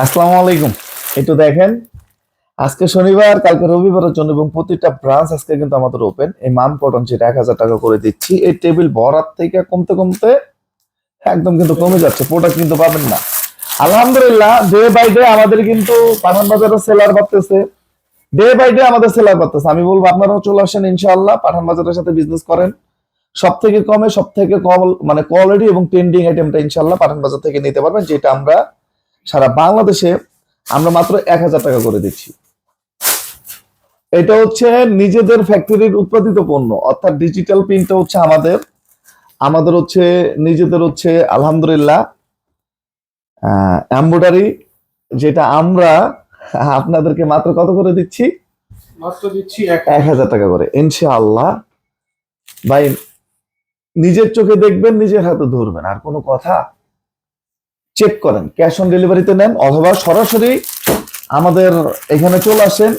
আসসালামু আলাইকুম। একটু দেখেন, আজকে শনিবার, কালকে রবিবারের জন্য এবং প্রতিটা ব্রাঞ্চ আজকে কিন্তু আমাদের ওপেন এই মাম কটন যেটা এক হাজার টাকা করে দিচ্ছি। এই টেবিল ভরার থেকে কমতে কমতে একদম কিন্তু কমে যাচ্ছে প্রোডাক্ট কিন্তু পাবেন না। আলহামদুলিল্লাহ ডে বাই ডে আমাদের কিন্তু পাঠান বাজারে সেলার বাড়তেছে। ডে বাই ডে আমাদের সেলার বাড়তেছে। আমি বলব, আপনারাও চলে আসেন ইনশাআল্লাহ, পাঠান বাজারের সাথে বিজনেস করেন। সব থেকে কমে সব থেকে কম মানে কোয়ালিটি এবং ট্রেন্ডিং আইটেমটা ইনশাল্লাহ পাঠান বাজার থেকে নিতে পারবেন, যেটা আমরা সারা বাংলাদেশে আমরা মাত্র এক হাজার টাকা করে দিচ্ছি। এটা হচ্ছে নিজেদের ফ্যাক্টরির উৎপাদিত পণ্য অর্থাৎ ডিজিটাল প্রিন্টটা হচ্ছে আমাদের। আমাদের হচ্ছে নিজেদের হচ্ছে আলহামদুলিল্লাহ এম্বয়ডারি যেটা আমরা আপনাদেরকে মাত্র কত করে দিচ্ছি? মাত্র দিচ্ছি এক এক হাজার টাকা করে ইনশাআল্লাহ। ভাই নিজের চোখে দেখবেন নিজের হাতে ধরবেন আর কোনো কথা চেক করেন। ক্যাশ অন ডেলিভারিতে নেন অথবা সরাসরি আমাদের এখানে চলে আসেন।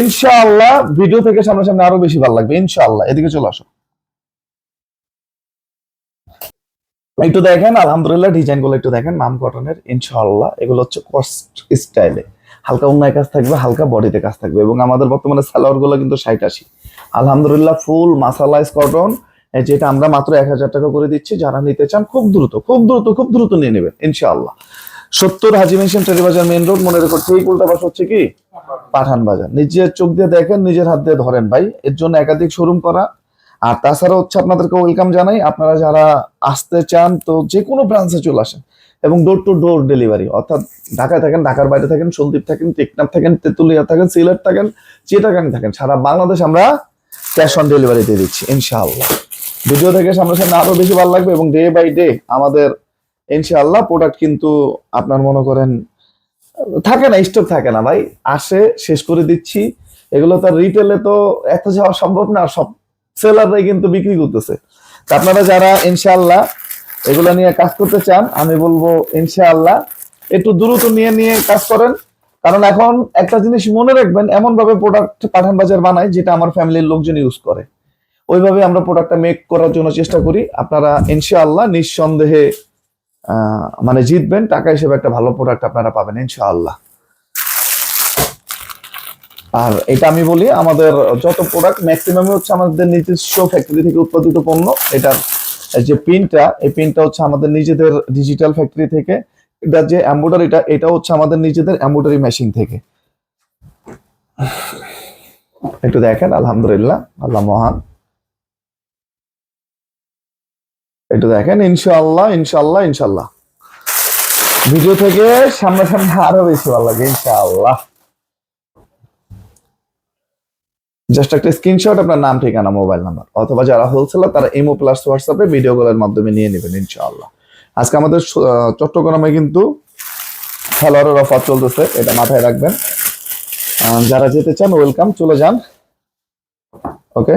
ইনশাআল্লাহ ভিডিও থেকে সামনাসামনি আরও বেশি ভালো লাগবে, ইনশাআল্লাহ। এদিকে চলে আসো একটু দেখেন, আলহামদুলিল্লাহ ডিজাইনগুলো একটু দেখেন মাম কটনের ইনশাআল্লাহ। এগুলো হচ্ছে কস্ট স্টাইলে হালকা অন্যায় কাজ থাকবে, হালকা বডিতে কাজ থাকবে। এবং আমাদের বর্তমানে সালোয়ারগুলো কিন্তু ষাট আশি। আলহামদুলিল্লাহ ফুল মাসালাইজ কটন যেটা আমরা মাত্র এক হাজার টাকা করে দিচ্ছি, যারা নিতে চান খুব দ্রুত খুব দ্রুত খুব দ্রুত নিয়ে নেবেন, ইনশাআল্লাহ। সত্তর Haji mansion Terribazar main road, মনে রেখো ঠিক উল্টা হচ্ছে কি? পাঠান বাজার। নিজের চোখ দিয়ে দেখেন, নিজের হাত দিয়ে ধরেন ভাই। এর জন্য একাধিক শোরুম করা। আর তাছাড়া হচ্ছে আপনাদেরকে ওয়েলকাম জানাই, আপনারা যারা আসতে চান, তো যে কোনো ব্রাঞ্চে চলে আসেন। এবং ডোর টু ডোর ডেলিভারি অর্থাৎ ঢাকায় থাকেন, ঢাকার বাইরে থাকেন, সন্দীপ থাকেন, টেকনাফ থাকেন, তেতুলিয়া থাকেন, সিলেট থাকেন, চিটাগাং থাকেন। সারা বাংলাদেশ আমরা ক্যাশ অন ডেলিভারি দিয়ে দিচ্ছি, ইনশাআল্লাহ। ভিডিও থেকে সামনে সামনে আরও বেশি ভালো লাগবে এবং ডে বাই ডে আমাদের, ইনশাআল্লাহ প্রোডাক্ট কিন্তু আপনার মনে করেন, থাকে না স্টক থাকে না ভাই। আসে, শেষ করে দিচ্ছি। এগুলো তার রিটেলে তো এত যাওয়া সম্ভব না, সব সেলাররাই কিন্তু বিক্রি করতেছে। তা আপনারা যারা ইনশাআল্লাহ এগুলো নিয়ে কাজ করতে চান, আমি বলব ইনশাআল্লাহ একটু দ্রুত নিয়ে নিয়ে কাজ করেন। কারণ এখন একটা জিনিস মনে রাখবেন এমন ভাবে প্রোডাক্ট পাঠান বাজার বানায় যেটা আমার ফ্যামিলির লোকজন ইউজ করে। ওইভাবে আমরা প্রোডাক্টটা মেক করার জন্য চেষ্টা করি। আপনারা ইনশাআল্লাহ নিঃসন্দেহে মানে জিতবেন। টাকা হিসেবে একটা ভালো প্রোডাক্ট আপনারা পাবেন, ইনশাআল্লাহ। আর এটা আমি বলি, আমাদের যত প্রোডাক্ট ম্যাক্সিমাম হচ্ছে আমাদের নিজস্ব ফ্যাক্টরি থেকে উৎপাদিত পণ্য। এটার যে পিনটা এই পিনটা হচ্ছে আমাদের নিজেদের ডিজিটাল ফ্যাক্টরি থেকে। এটা যে এম্বয়ডারিটা এটা হচ্ছে আমাদের নিজেদের এম্বয়ডারি মেশিন থেকে। একটু দেখেন, আলহামদুলিল্লাহ, আল্লাহ মহান। একটু দেখেন ইনশাল্লাহ ইনশাল্লাহ ইনশাল্লাহ ভিডিও থেকে সামনাসামনি আরও বেশি ভালো লাগে, ইনশাআল্লাহ। জাস্ট একটা স্ক্রিনশট আপনার নাম, ঠিকানা মোবাইল নাম্বার অথবা যারা হোলসেলার তারা ইমো প্লাস হোয়াটসঅ্যাপে ভিডিও ভিডিওগুলোর মাধ্যমে নিয়ে নেবেন, ইনশাআল্লাহ। আজকে আমাদের চট্টগ্রামে কিন্তু খেলোয়াড়ের অফার চলতেছে, এটা মাথায় রাখবেন। যারা যেতে চান ওয়েলকাম চলে যান। ওকে